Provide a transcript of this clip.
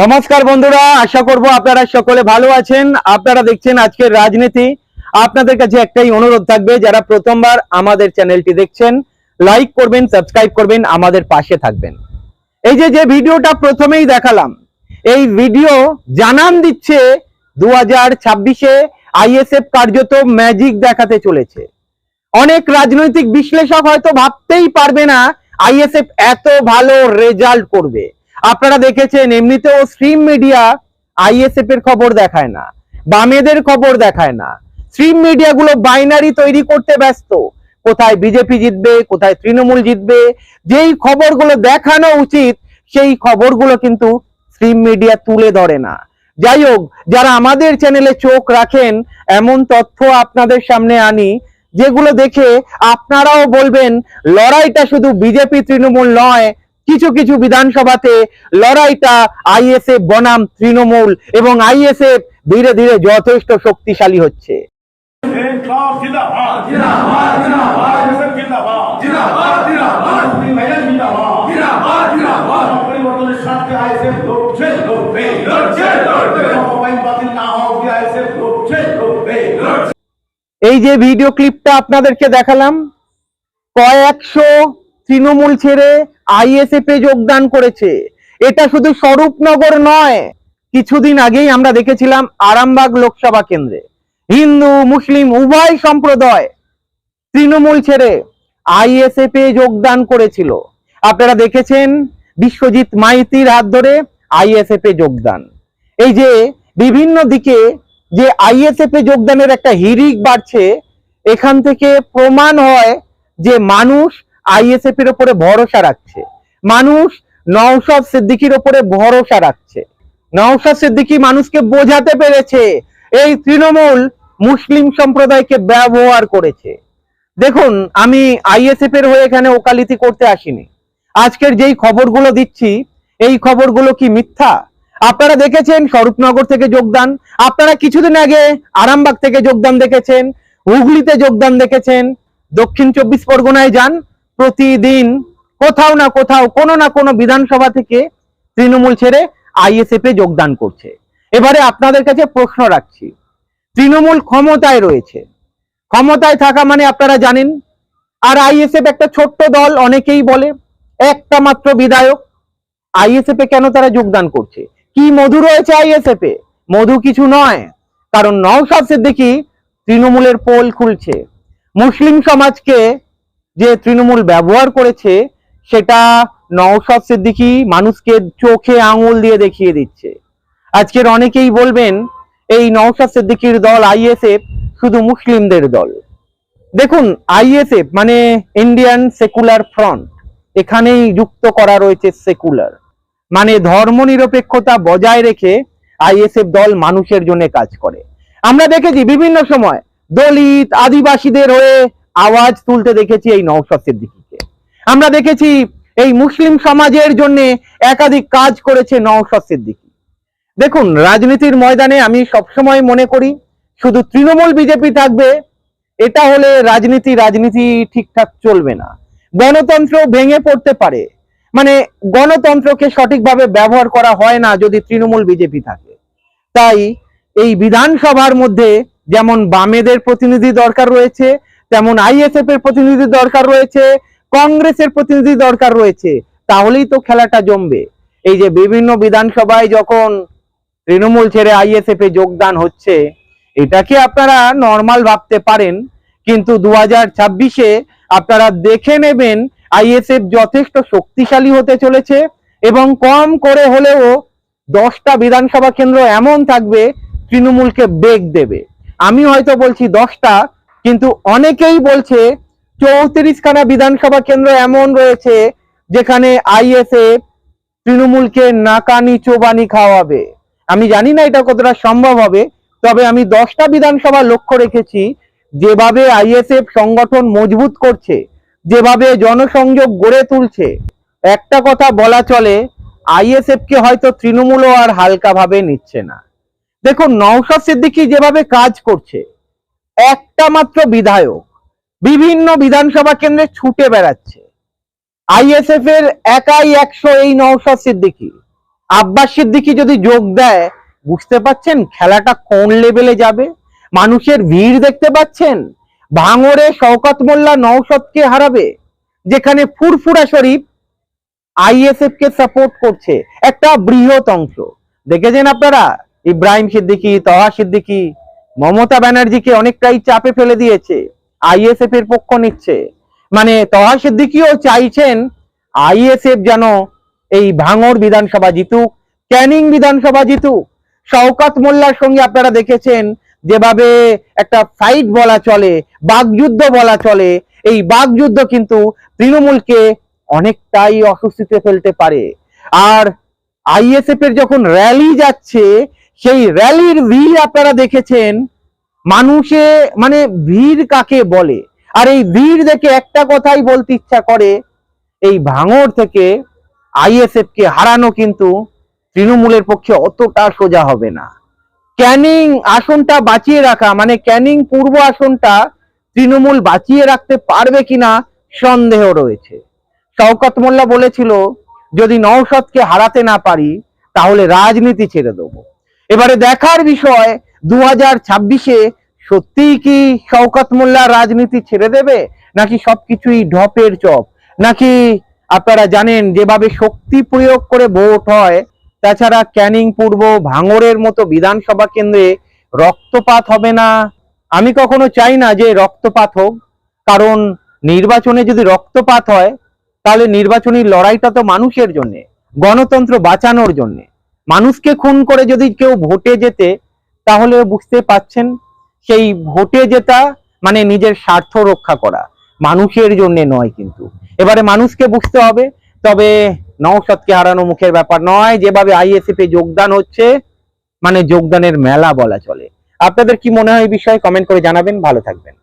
নমস্কার বন্ধুরা, আশা করব আপনারা সকলে ভালো আছেন। আপনারা দেখছেন আজকের রাজনীতি। আপনাদের কাছে একটাই অনুরোধ থাকবে, যারা প্রথমবার আমাদের চ্যানেলটি দেখছেন, লাইক করবেন, সাবস্ক্রাইব করবেন, আমাদের পাশে থাকবেন। এই যে যে ভিডিওটা প্রথমেই দেখালাম, এই ভিডিও জানান দিচ্ছে দু হাজার ছাব্বিশে আইএসএফ কার্যত ম্যাজিক দেখাতে চলেছে। অনেক রাজনৈতিক বিশ্লেষক হয়তো ভাবতেই পারবে না, আইএসএফ এত ভালো রেজাল্ট করবে। আপনারা দেখেছেন, এমনিতেও স্ট্রিম মিডিয়া আইএসএফ এর খবর দেখায় না, বামেদের খবর দেখায় না। স্ট্রিম মিডিয়া গুলো বাইনারি তৈরি করতে ব্যস্ত। কোথায় বিজেপি জিতবে, কোথায় তৃণমূল জিতবে, যেই খবরগুলো দেখানো উচিত, সেই খবরগুলো কিন্তু স্ট্রিম মিডিয়া তুলে ধরে না। যাই হোক, যারা আমাদের চ্যানেলে চোখ রাখেন, এমন তথ্য আপনাদের সামনে আনি, যেগুলো দেখে আপনারাও বলবেন, লড়াইটা শুধু বিজেপি তৃণমূল নয় কিছু কিছু বিধানসভাতে লড়াইটা আইএসএফ, বনাম, তৃণমূল এবং আইএসএফ ধীরে ধীরে যথেষ্ট শক্তিশালী হচ্ছে। এই যে ভিডিও ক্লিপটা আপনাদেরকে দেখালাম, কয়েকশো তৃণমূল ছেড়ে আইএসএফ এ যোগদান করেছে। এটা শুধু স্বরূপনগর নয়। কিছুদিন আগেই আমরা দেখেছিলাম আরামবাগ লোকসভা কেন্দ্রে। হিন্দু, মুসলিম, উভয় সম্প্রদায় তৃণমূল ছেড়ে আইএসএফ এ যোগদান করেছিল। আপনারা দেখেছেন বিশ্বজিৎ মাইতির হাত ধরে আইএসএফ এ যোগদান। এই যে বিভিন্ন দিকে যে আইএসএফ এ যোগদানের একটা হিরিক বাড়ছে, এখান থেকে প্রমাণ হয় যে মানুষ আইএসএফ এর উপরে ভরসা রাখছে। মানুষ নওশাদ সিদ্দিকির উপরে ভরসা রাখছে। নওশাদ সিদ্দিকি মানুষকে বোঝাতে পেরেছে। এই তৃণমূল মুসলিম সম্প্রদায়কে ব্যবহার করেছে। দেখুন, আমি আইএসএফ এর হয়ে এখানে ওকালতি করতে আসিনি। আজকের যেই খবরগুলো দিচ্ছি, এই খবরগুলো কি মিথ্যা? আপনারা দেখেছেন স্বরূপনগর থেকে যোগদান? আপনারা কিছুদিন আগে আরামবাগ থেকে যোগদান দেখেছেন, হুগলিতে যোগদান দেখেছেন। দক্ষিণ চব্বিশ পরগনায় যান প্রতিদিন কোথাও না কোথাও, কোনো না কোনো বিধানসভা থেকে তৃণমূল ছেড়ে আইএসএফ এ যোগদান করছে। এবারে আপনাদের কাছে প্রশ্ন রাখছি, তৃণমূল ক্ষমতায় রয়েছে। ক্ষমতায় থাকা মানে আপনারা জানেন, আর আইএসএফ একটা ছোট্ট দল অনেকেই বলে, একটা মাত্র বিধায়ক আইএসএফ এ কেন তারা যোগদান করছে? কি মধু রয়েছে আইএসএফ এ? মধু কিছু নয়, কারণ নওশাদ সিদ্দিকী তৃণমূলের পোল খুলছে। মুসলিম সমাজকে যে তৃণমূল ব্যবহার করেছে, সেটা নওশাদ সিদ্দিকী মানুষকে চোখে আঙুল দিয়ে দেখিয়ে দিচ্ছে। আজকের অনেকেই বলবেন, এই নওশাদ সিদ্দিকীর দল আইএসএফ শুধু মুসলিমদের দল। দেখুন, আইএসএফ মানে ইন্ডিয়ান সেকুলার ফ্রন্ট, এখানেই যুক্ত করা রয়েছে সেকুলার। মানে ধর্মনিরপেক্ষতা বজায় রেখে আইএসএফ দল মানুষের জন্য কাজ করে। আমরা দেখেছি বিভিন্ন সময় দলিত, আদিবাসীদের হয়ে আওয়াজ তুলতে দেখেছি এই নওশাদ সিদ্দিকীকে। আমরা দেখেছি এই মুসলিম সমাজের জন্য একাধিক কাজ করেছে নওশাদ সিদ্দিকী। দেখুন, রাজনীতির ময়দানে আমি সবসময় মনে করি, শুধু তৃণমূল বিজেপি থাকবে, এটা হলে রাজনীতি রাজনীতি ঠিকঠাক চলবে না। গণতন্ত্র ভেঙে পড়তে পারে। মানে গণতন্ত্রকে সঠিকভাবে ব্যবহার করা হয় না যদি তৃণমূল বিজেপি থাকে। তাই এই বিধানসভার মধ্যে যেমন বামেদের প্রতিনিধি দরকার রয়েছে তেমন আইএসএফ এর প্রতিনিধি দরকার রয়েছে, কংগ্রেসের প্রতিনিধি দরকার রয়েছে, তাহলেই তো খেলাটা জমবে। এই যে বিভিন্ন বিধানসভায় যখন তৃণমূল ছেড়ে আইএসএফ এ যোগদান হচ্ছে এটাকে আপনারা নর্মাল ভাবতে পারেন? কিন্তু দু হাজার ছাব্বিশে আপনারা দেখে নেবেন আইএসএফ যথেষ্ট শক্তিশালী হতে চলেছে এবং কম করে হলেও দশটা বিধানসভা কেন্দ্র এমন থাকবে তৃণমূলকে বেগ দেবে। আমি হয়তো বলছি দশটা কিন্তু অনেকেই বলছে চৌত্রিশ খানা বিধানসভা কেন্দ্র এমন রয়েছে যেখানে আইএসএফ তৃণমূলকে নাকানি চোবানি খাওয়াবে। আমি জানি না এটা কতটা সম্ভব হবে, তবে আমি দশটা বিধানসভা লক্ষ্য রেখেছি যেভাবে আইএসএফ সংগঠন মজবুত করছে, যেভাবে জনসংযোগ গড়ে তুলছে। একটা কথা বলা চলে আইএসএফ কে হয়তো তৃণমূলও আর হালকাভাবে নিচ্ছে না। দেখুন, নওশাদ সিদ্দিকী যেভাবে কাজ করছে একটা মাত্র বিধায়ক বিভিন্ন বিধানসভা কেন্দ্রে ছুটে বেড়াচ্ছে। আইএসএফ এর একাই একশো এই নওশাদ সিদ্দিকি। আব্বাস সিদ্দিকি যদি যোগ দেয়, বুঝতে পাচ্ছেন খেলাটা কোন লেভেলে যাবে? মানুষের ভিড় দেখতে পাচ্ছেন? ভাঙরে শওকত মোল্লা নওশদকে হারাবে, যেখানে ফুরফুরা শরীফ আইএসএফ কে সাপোর্ট করছে। একটা বৃহৎ অংশ। দেখেছেন আপনারা? ইব্রাহিম সিদ্দিকি তহা সিদ্দিকি মমতা ব্যানার্জিকে অনেকটাই চাপে ফেলে দিয়েছে আইএসএফ এর পক্ষ নিচ্ছে। মানে তহা সিদ্দিকিও চাইছেন আইএসএফ যেন এই ভাঙর বিধানসভা জিতুক, ক্যানিং বিধানসভা জিতুক। শওকাত মোল্লার সঙ্গে আপনারা দেখেছেন যেভাবে একটা ফাইট বলা চলে বাগযুদ্ধ বলা চলে, এই বাগযুদ্ধ কিন্তু তৃণমূলকে অনেকটাই অস্বস্তিতে ফেলতে পারে। আর আইএসএফ এর যখন র্যালি যাচ্ছে সেই র্যালির ভিড় আপনারা দেখেছেন, মানুষে মানে ভিড় কাকে বলে? আর এই ভিড় দেখে একটা কথাই বলতে ইচ্ছা করে, এই ভাঙর থেকে আইএসএফ কে হারানো কিন্তু তৃণমূলের পক্ষে অতটা সোজা হবে না। ক্যানিং আসনটা বাঁচিয়ে রাখা মানে ক্যানিং পূর্ব আসনটা তৃণমূল বাঁচিয়ে রাখতে পারবে কিনা সন্দেহ রয়েছে। শওকত মোল্লা বলেছিল, যদি নওশদকে হারাতে না পারি, তাহলে রাজনীতি ছেড়ে দেবো। এবারে দেখার বিষয় দু হাজার ছাব্বিশে সত্যিই কি শওকত মোল্লা রাজনীতি ছেড়ে দেবে? নাকি সবকিছুই ঢপের চপ? নাকি আপনারা জানেন, যেভাবে শক্তি প্রয়োগ করে ভোট হয়, তাছাড়া ক্যানিং পূর্ব ভাঙরের মতো বিধানসভা কেন্দ্রে রক্তপাত হবে না? আমি কখনো চাই না যে রক্তপাত হোক। কারণ নির্বাচনে যদি রক্তপাত হয়, তাহলে নির্বাচনী লড়াইটা তো মানুষের জন্যে, গণতন্ত্র বাঁচানোর জন্য। মানুষকে খুন করে যদি কেউ ভোটে যেতে তাহলে বুঝতে পাচ্ছেন সেই ভোটে জেতা মানে নিজের স্বার্থ রক্ষা করা। মানুষের জন্য নয় কিন্তু। এবারে মানুষকে বুঝতে হবে, তবে নওশদকে হারানো মুখের ব্যাপার নয়। যেভাবে আইএসএফ এ যোগদান হচ্ছে মানে যোগদানের মেলা বলা চলে। আপনাদের কি মনে হয় এই বিষয়ে? কমেন্ট করে জানাবেন। ভালো থাকবেন।